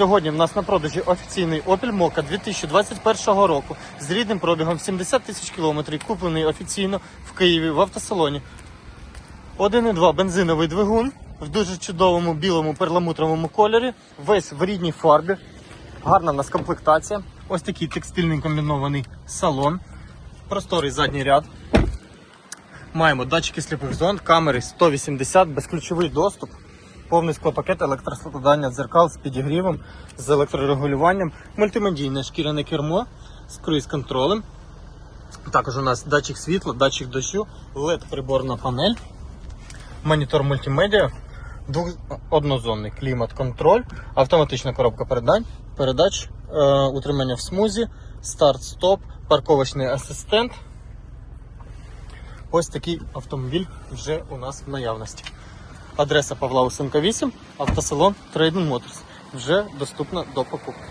Сьогодні в нас на продажі офіційний Opel Mokka 2021 року з рідним пробігом 70 тисяч кілометрів, куплений офіційно в Києві в автосалоні. 1,2 бензиновий двигун в дуже чудовому білому перламутровому кольорі, весь в рідній фарбі. Гарна в нас комплектація. Ось такий текстильний комбінований салон, просторий задній ряд. Маємо датчики сліпих зон, камери 180, безключовий доступ, повний склопакет, електроскладання дзеркал з підігрівом, з електрорегулюванням, мультимедійне шкіряне кермо з круїз-контролем. Також у нас датчик світла, датчик дощу, LED приборна панель, монітор мультимедіа, двох- однозонний клімат-контроль, автоматична коробка передач, передач е, утримання в смузі, старт-стоп, парковочний асистент. Ось такий автомобіль вже у нас в наявності. Адреса Павла Усенка 8, автосалон Trading Motors. Вже доступна до покупки.